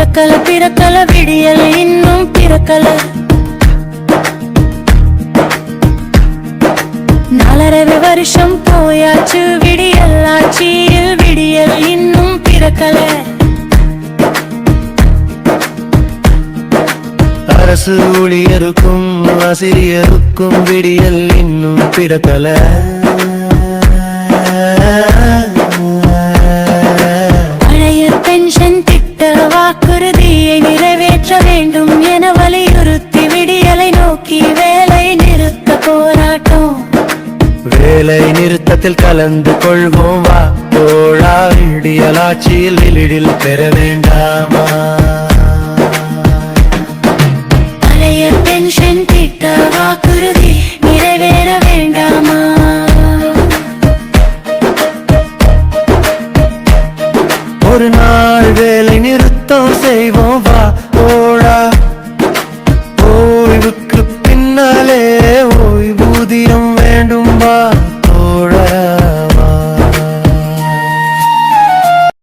பிறக்கல பிறக்கல விடியல் இன்னும் பிறக்கல. நாலரை வருஷம் போயாச்சு விடியல் ஆட்சியில் விடியல் இன்னும் பிறக்கல. அரசு ஊழியருக்கும் ஆசிரியருக்கும் விடியல் இன்னும் பிறக்கல. வாக்குறுதியை நிறைவேற்ற வேண்டும் என வலியுறுத்தி விடியலை நோக்கி வேலை நிறுத்த போராட்டம். வேலை நிறுத்தத்தில் கலந்து கொள்வோம். வா தோழா விடியலாட்சியில் எளிடில் பெற வேண்டாமா? பழைய பென்ஷன் திட்ட வாக்குறுதி நிறைவேற வேண்டாமா? ஒரு நாள் வேலை நிறுத்தம் mind.